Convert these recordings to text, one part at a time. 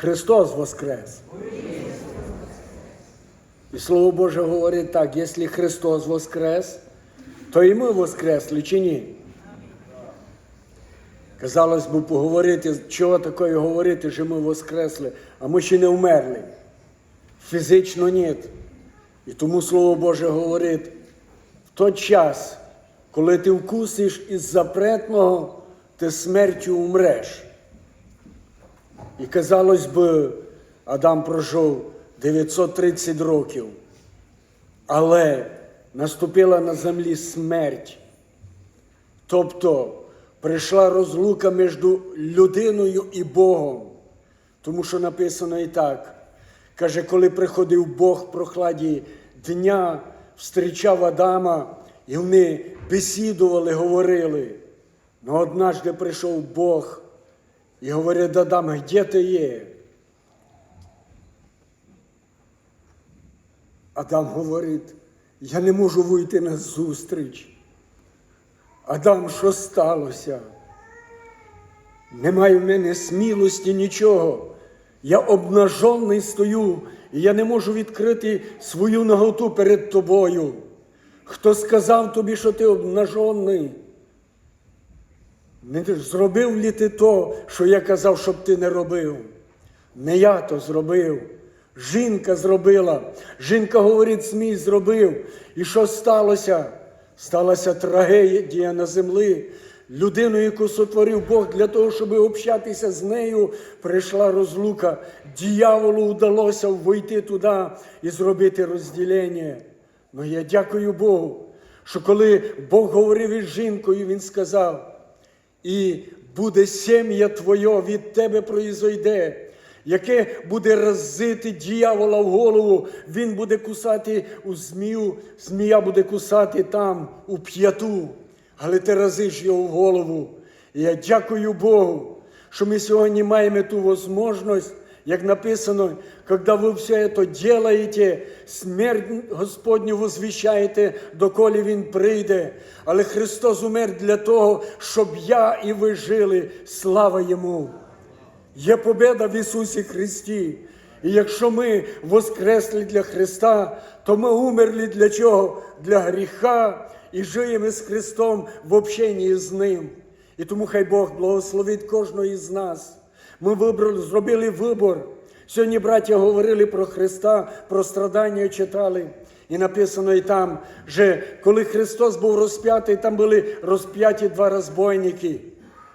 Христос воскрес. І Слово Боже говорить так, якщо Христос воскрес, то і ми воскресли чи ні? Казалось би, поговорити, чого такое говорити, що ми воскресли, а ми ще не вмерли. Фізично ні. І тому Слово Боже говорить, в той час, коли ти вкусиш із запретного, ти смертю умреш. І казалось би, Адам прожив 930 років, але наступила на землі смерть. Тобто прийшла розлука між людиною і Богом. Тому що написано і так. Каже, коли приходив Бог в прохладі дня, встрічав Адама, і вони бесідували, говорили. Но однажды прийшов Бог і говорить Адам, де ти є? Адам говорить, я не можу вийти на зустріч. Адам, що сталося? Немає в мене смілості нічого. Я обнажений стою, і я не можу відкрити свою наготу перед тобою. Хто сказав тобі, що ти обнажений? Не зробив ли ти то, що я казав, щоб ти не робив? Не я то зробив. Жінка зробила. Жінка говорить, змій зробив. І що сталося? Сталася трагедія на землі. Людину, яку сотворив Бог для того, щоб общатися з нею, прийшла розлука. Діяволу вдалося войти туди і зробити розділення. Ну я дякую Богу, що коли Бог говорив із жінкою, Він сказав, і буде сім'я Твоє від тебе произойде, яке буде разити дьявола в голову, він буде кусати у змію, змія буде кусати там, у п'яту, але ти разиш його в голову. І я дякую Богу, що ми сьогодні маємо ту можливість, як написано, когда ви все це делаєте, смерть Господню возвіщаєте, доколі Він прийде. Але Христос умер для того, щоб я і ви жили. Слава Йому! Є победа в Ісусі Христі. І якщо ми воскресли для Христа, то ми умерли для чого? Для гріха і живемо з Христом в общенні з Ним. І тому хай Бог благословить кожного із нас. Ми вибрали, зробили вибор. Сьогодні браття говорили про Христа, про страдання читали. І написано і там, що коли Христос був розп'ятий, там були розп'яті два розбойники.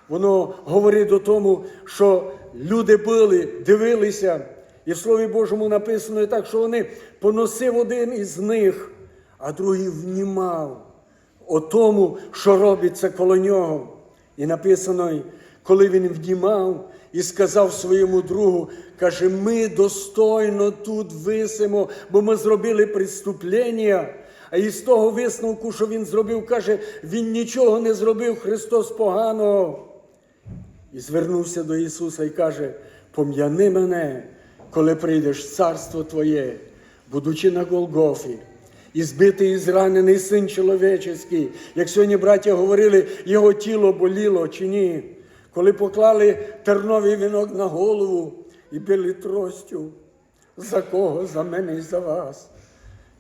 Воно говорить до тому, що люди були, дивилися, і в Слові Божому написано і так, що вони поносив один із них, а другий внімав о тому, що робиться коло нього. І написано, коли він внімав і сказав своєму другу, каже, ми достойно тут висимо, бо ми зробили преступлення. А із того висновку, що він зробив, каже, він нічого не зробив, Христос поганого. І звернувся до Ісуса і каже: пом'яни мене, коли прийдеш в царство Твоє, будучи на Голгофі. І збитий і зранений син чоловічий, як сьогодні браття говорили, його тіло боліло чи ні. Коли поклали терновий вінок на голову і били тростю, за кого? За мене і за вас.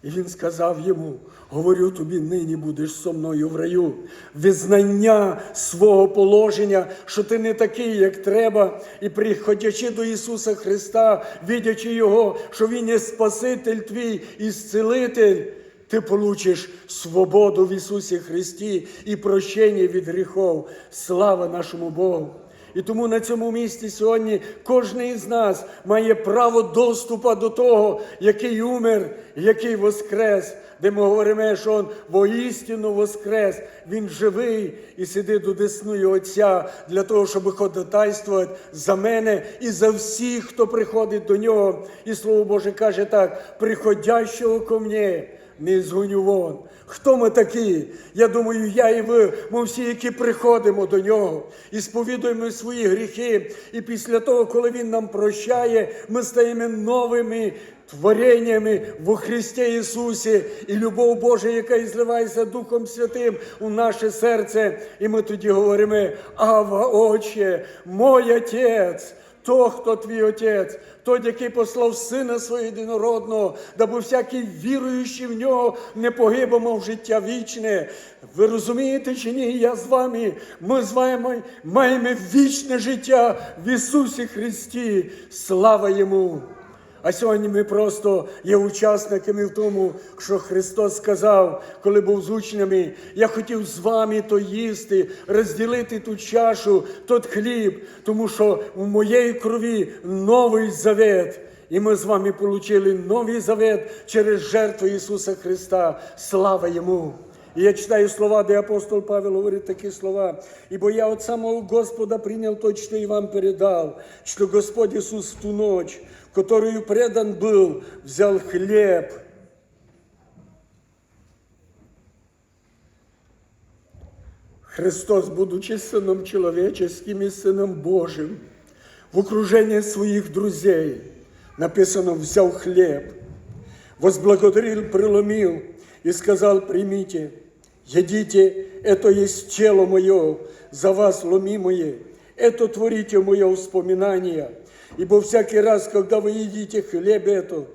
І він сказав йому: говорю тобі, нині будеш со мною в раю. Визнання свого положення, що ти не такий, як треба, і приходячи до Ісуса Христа, видячи Його, що Він є Спаситель твій і зцілитель, ти получиш свободу в Ісусі Христі і прощення від гріхов. Слава нашому Богу! І тому на цьому місці сьогодні кожен із нас має право доступу до того, який умер, який воскрес, де ми говоримо, що Він воістину воскрес, Він живий і сидить до десної Отця для того, щоб ходатайствувати за мене і за всіх, хто приходить до нього. І Слово Боже каже так: приходящого ко мне не згоню вон. Хто ми такі? Я думаю, я і ви, ми всі, які приходимо до нього і сповідуємо свої гріхи. І після того, коли Він нам прощає, ми стаємо новими твореннями во Христі Ісусі і любов Божа, яка і зливається Духом Святим у наше серце. І ми тоді говоримо: Ава, Отче, мой Отець. То, хто твій Отець, той, який послав Сина свого єдинородного, даби всякий віруючий в нього не погиб, мав життя вічне. Ви розумієте чи ні? Я з вами. Ми з вами маємо вічне життя в Ісусі Христі. Слава Йому! А сьогодні ми просто є учасниками в тому, що Христос сказав, коли був з учнями, я хотів з вами то їсти, розділити ту чашу, тот хліб, тому що в моєї крові новий завет. І ми з вами отримали новий завет через жертву Ісуса Христа. Слава Йому! І я читаю слова, де апостол Павел говорить такі слова. Ибо я от самого Господа принял то, что и вам передал, что Господь Иисус в ту ночь, которую предан был, взял хлеб. Христос, будучи Сыном человеческим и Сыном Божьим, в окружении своих друзей, написано, взял хлеб, возблагодарил, преломил и сказал, примите, едите, это есть тело мое, за вас ломимое, это творите мое воспоминание, ибо всякий раз, когда вы едите хлеб этот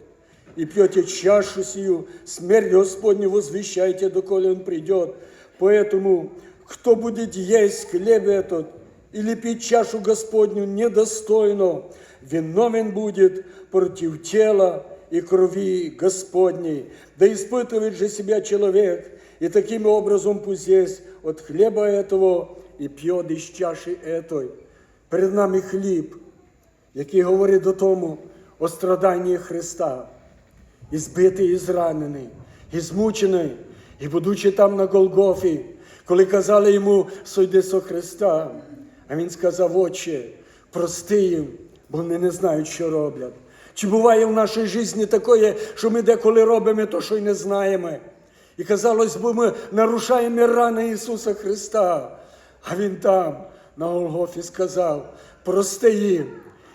и пьете чашу сию, смерть Господню возвещайте, доколе Он придет. Поэтому, кто будет есть хлеб этот или пить чашу Господню недостойно, виновен будет против тела и крови Господней. Да испытывает же себя человек, и таким образом пусть есть от хлеба этого и пьет из чаши этой. Перед нами хліб, який говорить до тому о страданні Христа, і збитий, і зранений, і змучений, і будучи там на Голгофі, коли казали йому, сойди со Христа, а він сказав, Отче, прости їм, бо вони не знають, що роблять. Чи буває в нашій житті таке, що ми деколи робимо то, що й не знаємо? І казалось би, ми нарушаємо рани Ісуса Христа. А Він там, на Голгофі, сказав, прости їм.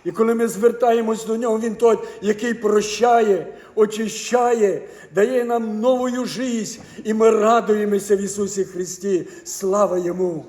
І коли ми звертаємось до нього, Він той, який прощає, очищає, дає нам нову життя, і ми радуємося в Ісусі Христі. Слава Йому!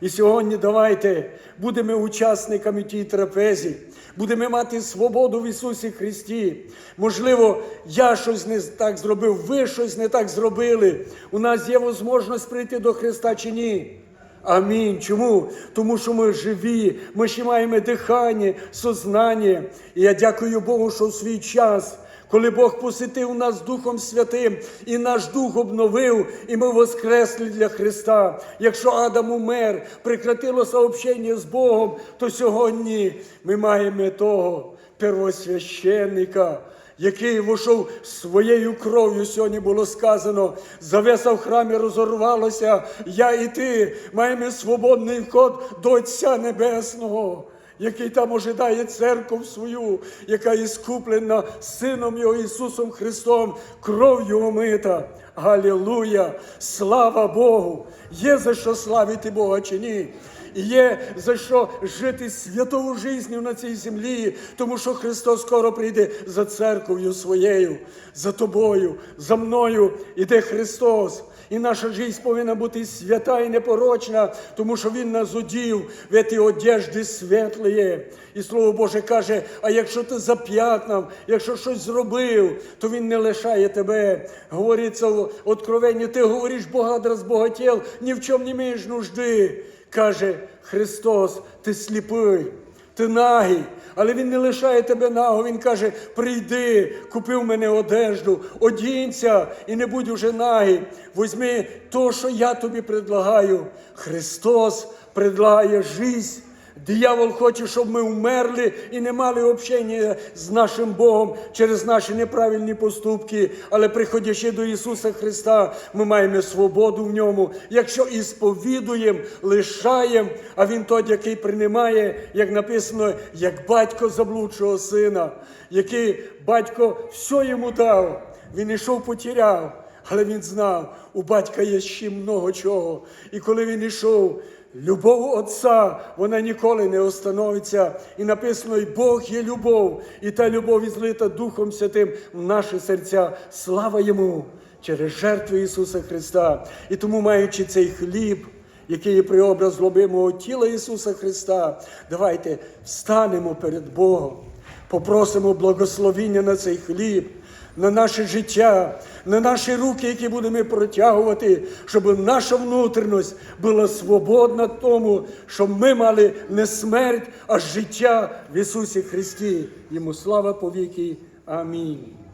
І сьогодні давайте будемо учасниками тієї трапезі, будемо мати свободу в Ісусі Христі. Можливо, я щось не так зробив, ви щось не так зробили. У нас є можливість прийти до Христа чи ні. Амінь. Чому? Тому що ми живі, ми ще маємо дихання, сознання. І я дякую Богу, що в свій час. Коли Бог посетив нас Духом Святим і наш Дух обновив, і ми воскресли для Христа. Якщо Адам умер, прекратилося общення з Богом, то сьогодні ми маємо того первосвященника, який вийшов своєю кров'ю, сьогодні було сказано, завеса в храмі розорвалася, я і ти маємо свободний вход до Отця Небесного який там ожидає церкву свою, яка іскуплена Сином Його Ісусом Христом, кров'ю омита. Галілуя! Слава Богу! Є за що славити Бога чи ні? Є за що жити святову життю на цій землі, тому що Христос скоро прийде за церков'ю своєю, за тобою, за мною іде Христос. І наша життя повинна бути свята і непорочна, тому що Він нас одів в ці одежди світлі. І Слово Боже каже: а якщо ти зап'ятнав, якщо щось зробив, то Він не лишає тебе. Говориться в Откровенні, ти говориш, Бога розбогатів, ні в чому не маєш нужди. Каже Христос, ти сліпий, ти нагий, але Він не лишає тебе наго. Він каже: прийди, купи в мене одежду, одінься і не будь уже нагий. Возьми то, що я тобі предлагаю. Христос предлагає життя. Диявол хоче, щоб ми вмерли і не мали общення з нашим Богом через наші неправильні поступки. Але приходячи до Ісуса Христа, ми маємо свободу в ньому. Якщо і сповідуємо, лишаємо, а Він той, який приймає, як написано, як батько заблудшого сина, який батько все йому дав, він ішов, потіряв. Але він знав, у батька є ще много чого. І коли він ішов, любов Отця, вона ніколи не остановиться. І написано, і Бог є любов, і та любов ізлита Духом Святим в наші серця. Слава йому через жертву Ісуса Христа. І тому, маючи цей хліб, який є преобраз злобимого тіла Ісуса Христа, давайте встанемо перед Богом, попросимо благословіння на цей хліб, на наше життя, на наші руки, які будемо протягувати, щоб наша внутрішність була свободна тому, щоб ми мали не смерть, а життя в Ісусі Христі. Йому слава повіки. Амінь.